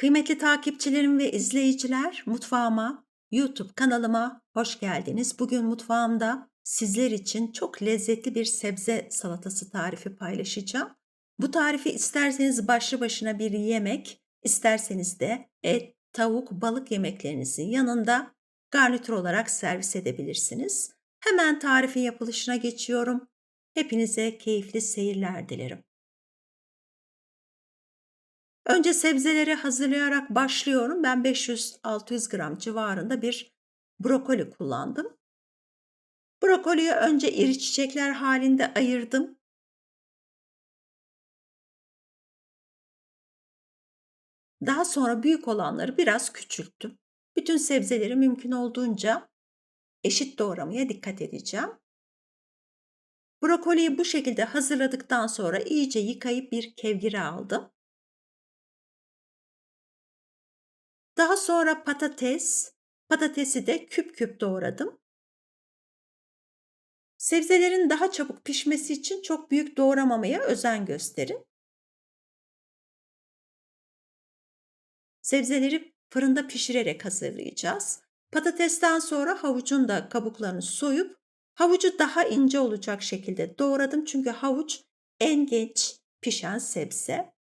Kıymetli takipçilerim ve izleyiciler, mutfağıma, YouTube kanalıma hoş geldiniz. Bugün mutfağımda sizler için çok lezzetli bir sebze salatası tarifi paylaşacağım. Bu tarifi isterseniz başlı başına bir yemek, isterseniz de et, tavuk, balık yemeklerinizin yanında garnitür olarak servis edebilirsiniz. Hemen tarifin yapılışına geçiyorum. Hepinize keyifli seyirler dilerim. Önce sebzeleri hazırlayarak başlıyorum. Ben 500-600 gram civarında bir brokoli kullandım. Brokoliyi önce iri çiçekler halinde ayırdım. Daha sonra büyük olanları biraz küçülttüm. Bütün sebzeleri mümkün olduğunca eşit doğramaya dikkat edeceğim. Brokoliyi bu şekilde hazırladıktan sonra iyice yıkayıp bir kevgire aldım. Daha sonra patates, patatesi de küp küp doğradım. Sebzelerin daha çabuk pişmesi için çok büyük doğramamaya özen gösterin. Sebzeleri fırında pişirerek hazırlayacağız. Patatesten sonra havucun da kabuklarını soyup havucu daha ince olacak şekilde doğradım. Çünkü havuç en geç pişen sebze.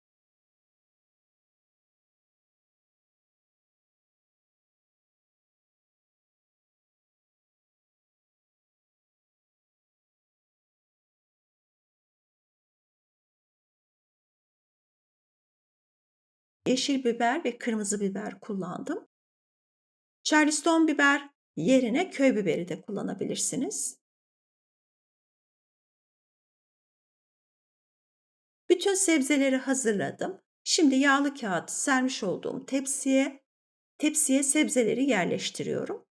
Yeşil biber ve kırmızı biber kullandım. Charleston biber yerine köy biberi de kullanabilirsiniz. Bütün sebzeleri hazırladım. Şimdi yağlı kağıt sermiş olduğum tepsiye tepsiye sebzeleri yerleştiriyorum.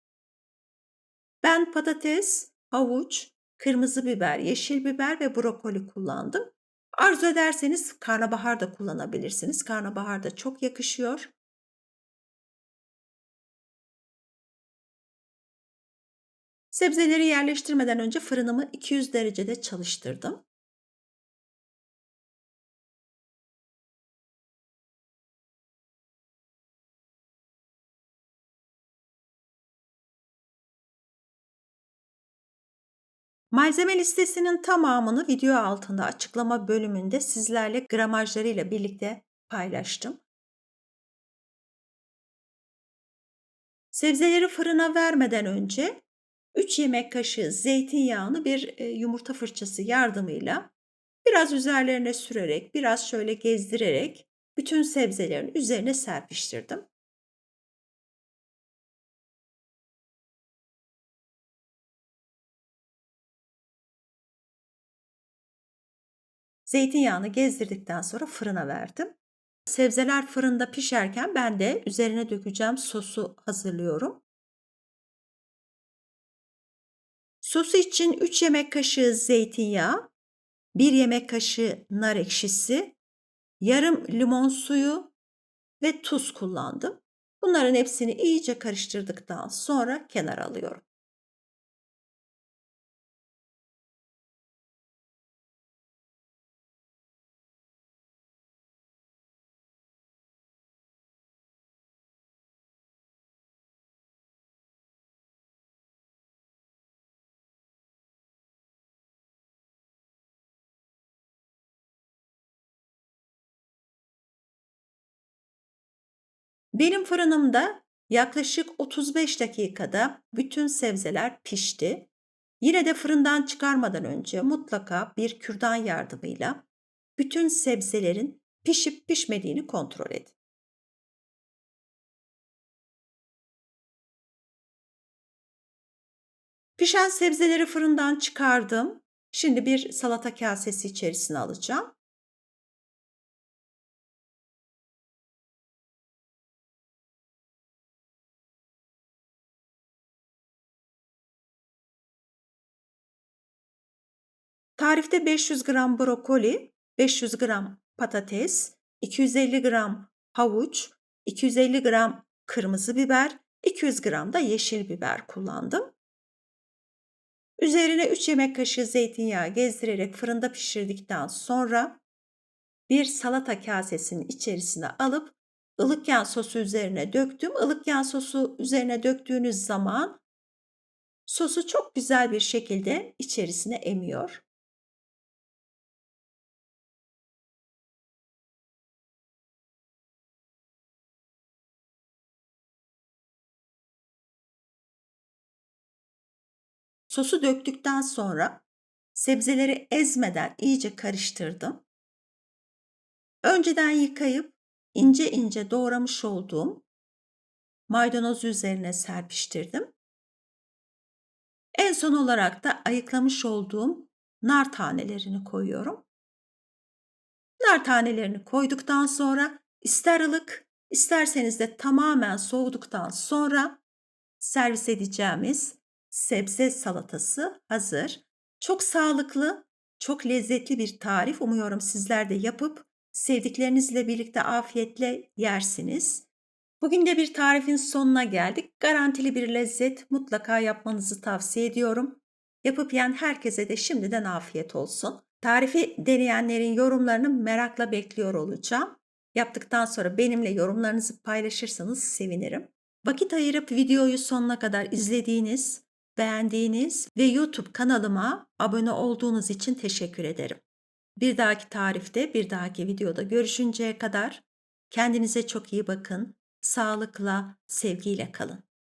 Ben patates, havuç, kırmızı biber, yeşil biber ve brokoli kullandım. Arzu ederseniz karnabahar da kullanabilirsiniz. Karnabahar da çok yakışıyor. Sebzeleri yerleştirmeden önce fırınımı 200 derecede çalıştırdım. Malzeme listesinin tamamını video altında açıklama bölümünde sizlerle gramajlarıyla birlikte paylaştım. Sebzeleri fırına vermeden önce 3 yemek kaşığı zeytinyağını bir e, yumurta fırçası yardımıyla biraz üzerlerine sürerek, biraz şöyle gezdirerek bütün sebzelerin üzerine serpiştirdim. Zeytinyağını gezdirdikten sonra fırına verdim. Sebzeler fırında pişerken ben de üzerine dökeceğim sosu hazırlıyorum. Sosu için 3 yemek kaşığı zeytinyağı, 1 yemek kaşığı nar ekşisi, yarım limon suyu ve tuz kullandım. Bunların hepsini iyice karıştırdıktan sonra kenara alıyorum. Benim fırınımda yaklaşık 35 dakikada bütün sebzeler pişti. Yine de fırından çıkarmadan önce mutlaka bir kürdan yardımıyla bütün sebzelerin pişip pişmediğini kontrol edin. Pişen sebzeleri fırından çıkardım. Şimdi bir salata kasesi içerisine alacağım. Tarifte 500 gram brokoli, 500 gram patates, 250 gram havuç, 250 gram kırmızı biber, 200 gram da yeşil biber kullandım. Üzerine 3 yemek kaşığı zeytinyağı gezdirerek fırında pişirdikten sonra bir salata kasesinin içerisine alıp ılık yağ sosu üzerine döktüm. Ilık yağ sosu üzerine döktüğünüz zaman sosu çok güzel bir şekilde içerisine emiyor. Sosu döktükten sonra sebzeleri ezmeden iyice karıştırdım. Önceden yıkayıp ince ince doğramış olduğum maydanozu üzerine serpiştirdim. En son olarak da ayıklamış olduğum nar tanelerini koyuyorum. Nar tanelerini koyduktan sonra ister ılık, isterseniz de tamamen soğuduktan sonra servis edeceğimiz sebze salatası hazır. Çok sağlıklı, çok lezzetli bir tarif. Umuyorum sizler de yapıp sevdiklerinizle birlikte afiyetle yersiniz. Bugün de bir tarifin sonuna geldik. Garantili bir lezzet mutlaka yapmanızı tavsiye ediyorum. Yapıp yiyen herkese de şimdiden afiyet olsun. Tarifi deneyenlerin yorumlarını merakla bekliyor olacağım. Yaptıktan sonra benimle yorumlarınızı paylaşırsanız sevinirim. Vakit ayırıp videoyu sonuna kadar izlediğiniz, beğendiğiniz ve YouTube kanalıma abone olduğunuz için teşekkür ederim. Bir dahaki tarifte, bir dahaki videoda görüşünceye kadar kendinize çok iyi bakın. Sağlıkla, sevgiyle kalın.